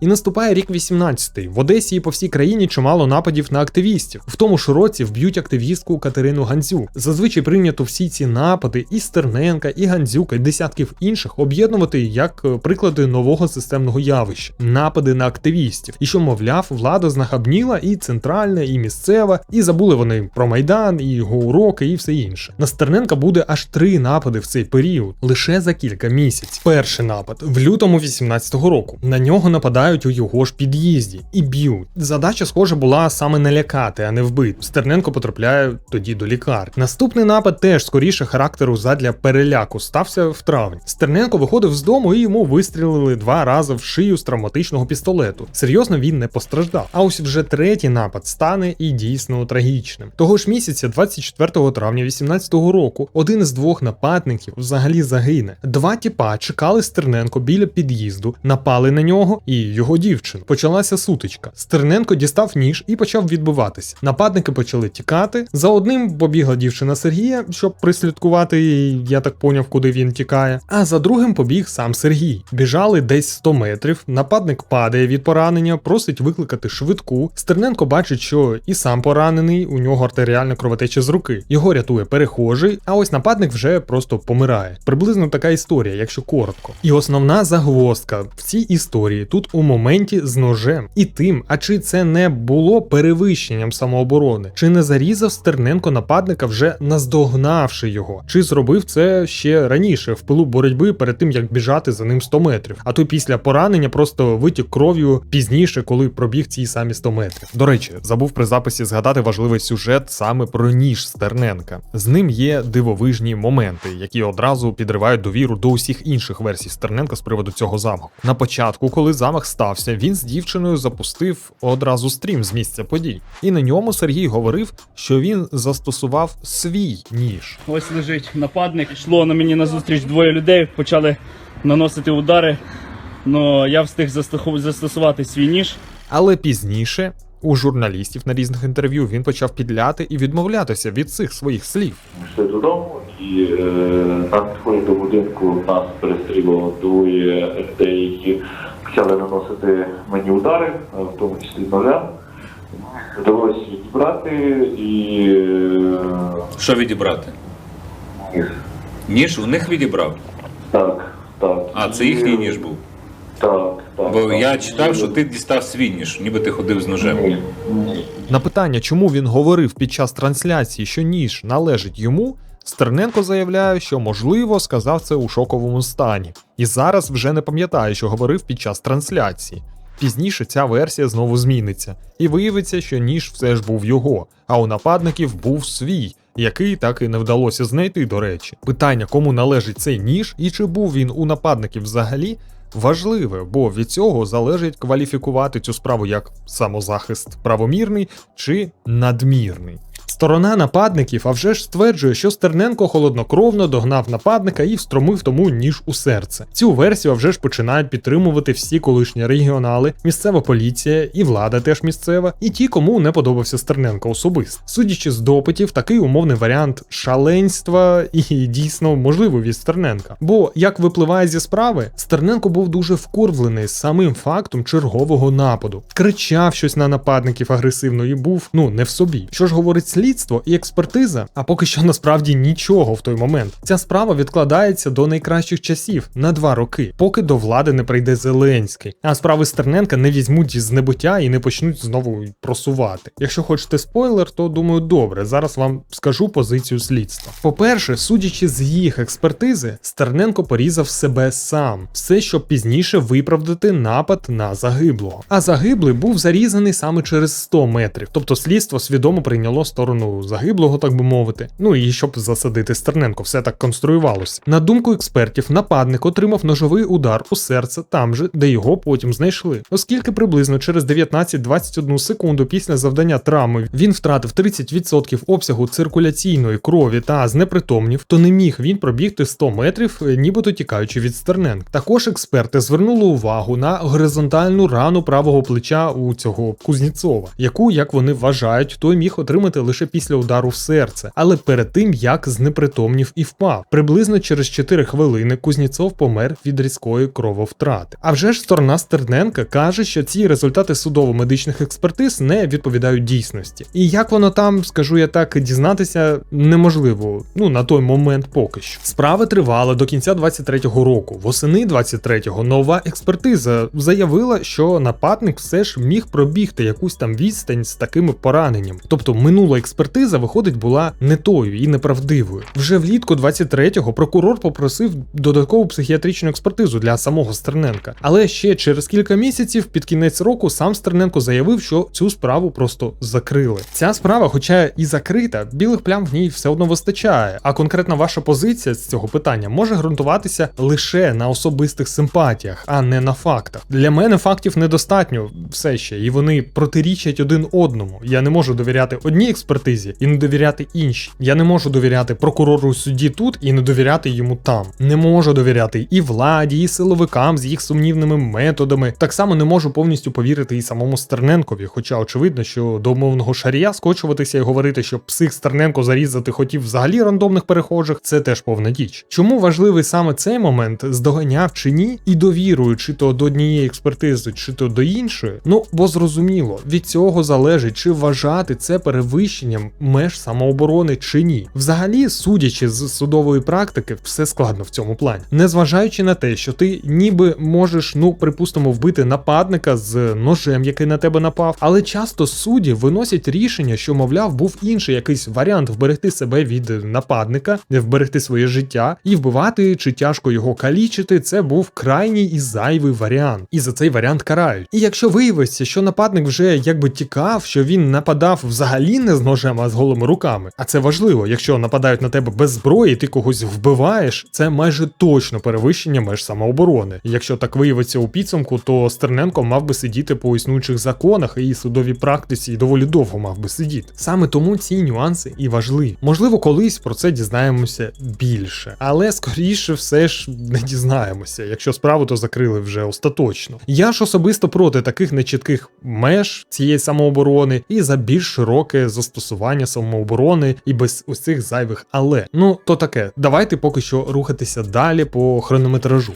І наступає рік 18-й. В Одесі і по всій країні чимало нападів на активістів. В тому ж році вб'ють активістку Катерину Гандзюк. Зазвичай прийнято всі ці напади і Стерненка, і Гандзюка, і десятків інших об'єднувати як е, приклади нового системного явища напади на активістів. І що, мовляв, влада знахабніла і центральна, і місцева, і забули вони про майдан, і його уроки, і все інше. На Стерненка буде аж три напади в цей період, лише за кілька місяців. Перший напад в лютому 18-го року. На нього нападають у його ж під'їзді і б'ють. Задача, схоже, була саме налякати, а не вбити. Стерненко потрапляє тоді до лікарні. Наступний напад теж скоріше характеру задля переляку стався в травні. Стерненко виходив з дому і йому вистрілили два рази в шию з травматичного пістолету. Серйозно він не постраждав. А ось вже третій напад стане і дійсно трагічним. Того ж місяця, 24 травня 18-го року, один із двох нападників взагалі загине. Два тіпа чекали Стерненко біля під'їзду, напали на нього і його дівчину. Почалася сутичка. Стерненко дістав ніж і почав відбиватися. Нападники почали тікати. За одним побігла дівчина Сергія, щоб прислідкувати, я так поняв, куди він тікає. А за другим побіг сам Сергій. Біжали десь 100 метрів. Нападник падає від поранення, просить викликати швидку. Стерненко бачить, що і сам поранений, у нього артеріальна кровотеча з руки. Його рятує перехожий, а ось нападник вже просто помирає. Приблизно така історія, якщо коротко. І основна загвоздка в цій історії тут у моменті з ножем і тим, а чи це не було перевищенням самооборони, чи не зарізав Стерненко нападника вже наздогнавши його, чи зробив це ще раніше в пилу боротьби перед тим як біжати за ним 100 метрів, а то після поранення просто витік кров'ю пізніше, коли пробіг ці самі 100 метрів. До речі, забув при записі згадати важливий сюжет саме про ніж Стерненка. З ним є дивовижні моменти, які одразу підривають довіру до усіх інших версій Стерненка з приводу цього замаху. На початку, коли замах стався, він з дівчиною запустив одразу стрім з місця подій, і на ньому Сергій говорив, що він застосував свій ніж. Ось лежить нападник. Йшло на мені назустріч двоє людей, почали наносити удари. Но я встиг застосувати свій ніж. Але пізніше у журналістів на різних інтерв'ю він почав підляти і відмовлятися від цих своїх слів. Ми йшли додому, і е, на підході до будинку нас перестрілило двоє людей, які почали наносити мені удари, в тому числі ножем. Вдалося відібрати і е, Що відібрати? ніж. Ніж у них відібрав. Так, так. А, це їхній ніж був. Так, так. Бо так. я читав, що ти дістав свій ніж, ніби ти ходив з ножем. Ні, ні. На питання, чому він говорив під час трансляції, що ніж належить йому, Стерненко заявляє, що можливо сказав це у шоковому стані, і зараз вже не пам'ятає, що говорив під час трансляції. Пізніше ця версія знову зміниться, і виявиться, що ніж все ж був його, а у нападників був свій, який так і не вдалося знайти, до речі. Питання, кому належить цей ніж і чи був він у нападників взагалі, важливе, бо від цього залежить кваліфікувати цю справу як самозахист правомірний чи надмірний. Сторона нападників, а вже ж стверджує, що Стерненко холоднокровно догнав нападника і встромив тому ніж у серце. Цю версію а вже ж починають підтримувати всі колишні регіонали, місцева поліція і влада теж місцева, і ті, кому не подобався Стерненко особисто. Судячи з допитів, такий умовний варіант шаленства і дійсно можливий від Стерненка. Бо, як випливає зі справи, Стерненко був дуже вкурвлений самим фактом чергового нападу, кричав щось на нападників агресивно і був ну не в собі. Що ж говорить слідство і експертиза, а поки що насправді нічого в той момент. Ця справа відкладається до найкращих часів на два роки, поки до влади не прийде Зеленський. А справи Стерненка не візьмуть з небуття і не почнуть знову просувати. Якщо хочете спойлер, то думаю, добре. Зараз вам скажу позицію слідства. По-перше, судячи з їх експертизи, Стерненко порізав себе сам, все, щоб пізніше виправдати напад на загиблого. А загиблий був зарізаний саме через 100 метрів, тобто слідство свідомо прийняло сторону загиблого, так би мовити. Ну і щоб засадити Стерненко, все так конструювалося. На думку експертів, нападник отримав ножовий удар у серце там же, де його потім знайшли. Оскільки приблизно через 19-21 секунду після завдання травми він втратив 30% обсягу циркуляційної крові та знепритомнів, то не міг він пробігти 100 метрів, е, нібито тікаючи від Стерненка. Також експерти звернули увагу на горизонтальну рану правого плеча у цього Кузніцова, яку, як вони вважають, той міг отримати лише після удару в серце, але перед тим як знепритомнів і впав. Приблизно через 4 хвилини Кузнєцов помер від різкої крововтрати. А вже ж сторона Стерненка каже, що ці результати судово-медичних експертиз не відповідають дійсності. І як воно там, скажу я так, дізнатися неможливо. Ну на той момент поки що. Справа тривала до кінця 23-го року. Восени 23-го нова експертиза заявила, що нападник все ж міг пробігти якусь там відстань з такими пораненнями. Тобто минула експертиза, виходить, була не тою і неправдивою. Вже влітку 23-го прокурор попросив додаткову психіатричну експертизу для самого Стерненка. Але ще через кілька місяців, під кінець року, сам Стерненко заявив, що цю справу просто закрили. Ця справа, хоча і закрита, білих плям в ній все одно вистачає. А конкретна ваша позиція з цього питання може ґрунтуватися лише на особистих симпатіях, а не на фактах. Для мене фактів недостатньо все ще, і вони протирічать один одному. Я не можу довіряти одній експертизі і не довіряти іншій. Я не можу довіряти прокурору судді тут і не довіряти йому там. Не можу довіряти і владі, і силовикам з їх сумнівними методами. Так само не можу повністю повірити і самому Стерненкові, хоча очевидно, що до умовного шарія скочуватися і говорити, що псих Стерненко зарізати хотів взагалі рандомних перехожих, це теж повна діч. Чому важливий саме цей момент, здоганяв чи ні, і довірую, чи то до однієї експертизи, чи то до іншої? Ну бо зрозуміло, від цього залежить, чи вважати це перевищенням меж самооборони чи ні. Взагалі, судячи з судової практики, все складно в цьому плані. Незважаючи на те, що ти ніби можеш, ну припустимо, вбити нападника з ножем, який на тебе напав, але часто судді виносять рішення, що, мовляв, був інший якийсь варіант вберегти себе від нападника, вберегти своє життя і вбивати чи тяжко його калічити. Це був крайній і зайвий варіант, і за цей варіант карають. І якщо виявиться, що нападник вже якби тікав, що він нападав взагалі не з ножем, а з голими руками. А це важливо, якщо нападають на тебе без зброї, ти когось вбиваєш, це майже точно перевищення меж самооборони. Якщо так виявиться у підсумку, то Стерненко мав би сидіти по існуючих законах і судовій практиці і доволі довго мав би сидіти. Саме тому ці нюанси і важливі. Можливо, колись про це дізнаємося більше, але скоріше все ж не дізнаємося, якщо справу то закрили вже остаточно. Я ж особисто проти таких нечітких меж цієї самооборони і за більш широке застосування самооборони і без усіх зайвих але. Ну то таке, давайте поки що рухатися далі по хронометражу.